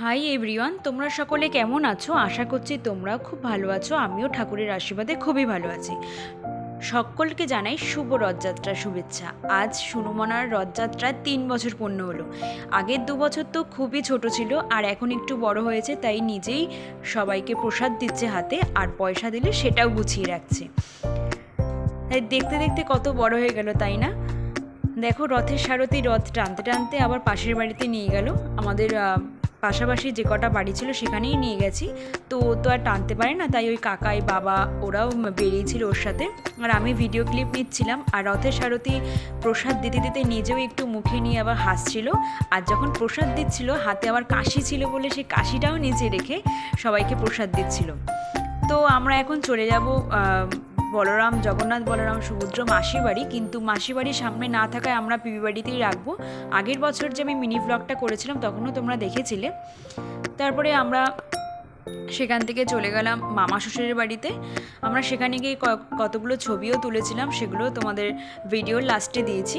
Hi everyone তোমরা সকলে কেমন আছো? আশা করছি তোমরা খুব ভালো আছো। আমিও ঠাকুরের আশীর্বাদে খুবই ভালো আছি। সকলকে জানাই শুভ রথযাত্রার শুভেচ্ছা। আজ সুনুমনার রথযাত্রায় তিন বছর পূর্ণ হলো। আগের দু বছর তো খুবই ছোট ছিল, আর এখন একটু বড় হয়েছে, তাই নিজেই সবাইকে প্রসাদ দিচ্ছে হাতে, আর পয়সা দিলে সেটাও গুছিয়ে রাখছে। তাই দেখতে দেখতে কত বড় হয়ে গেল, তাই না? দেখো, রথের সারথি রথ টানতে টানতে আবার পাশের বাড়িতে নিয়ে গেল। আমাদের পাশাপাশি যে কটা বাড়ি ছিল সেখানেই নিয়ে গেছি। তো ও তো আর টানতে পারে না, তাই ওই কাকাই, বাবা ওরাও বেরিয়েছিল ওর সাথে। আর আমি ভিডিও ক্লিপ নিচ্ছিলাম আর রথের সারথি প্রসাদ দিতে দিতে নিজেও একটু মুখে নিয়ে আবার হাসছিল। আর যখন প্রসাদ দিচ্ছিল, হাতে আবার কাশি ছিল বলে সেই কাশিটাও নিচে রেখে সবাইকে প্রসাদ দিচ্ছিল। তো আমরা এখন চলে যাব বলরাম, জগন্নাথ বলরাম সমুদ্র মাসির বাড়ি কিন্তু মাসির বাড়ির সামনে না থাকায় আমরা পিবি বাড়িতেই রাখব। আগের বছর যে আমি মিনি ব্লগটা করেছিলাম, তখনও তোমরা দেখেছিলে। তারপরে আমরা সেখান থেকে চলে গেলাম মামা শ্বশুরের বাড়িতে। আমরা সেখানে গিয়ে কতগুলো ছবিও তুলেছিলাম, সেগুলো তোমাদের ভিডিওর লাস্টে দিয়েছি।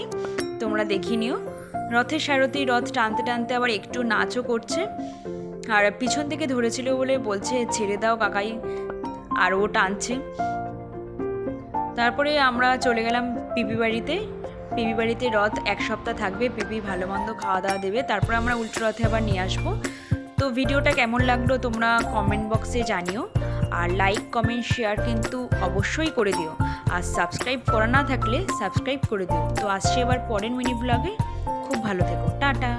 তোমরা দেখে নিও। রথের সারথি রথ টানতে টানতে আবার একটু নাচও করছে। আর পিছন থেকে ধরেছিল বলে বলছে, ছেড়ে দাও কাকাই। আর ও টানছে। তারপরে আমরা চলে গেলাম পিপি বাড়িতে। পিপি বাড়িতে রথ এক সপ্তাহ থাকবে, পিপি ভালো মন্দ খাওয়া দাওয়া দেবে। তারপর আমরা উল্টো রথে আবার নিয়ে আসব। তো ভিডিওটা কেমন লাগল তোমরা কমেন্ট বক্সে জানিও। আর লাইক কমেন্ট শেয়ার কিন্তু অবশ্যই করে দিও। আর সাবস্ক্রাইব করা না থাকলে সাবস্ক্রাইব করে দিও। তো আসছে এবার পরের মিনি ব্লগে খুব ভালো থেকো। টাটা।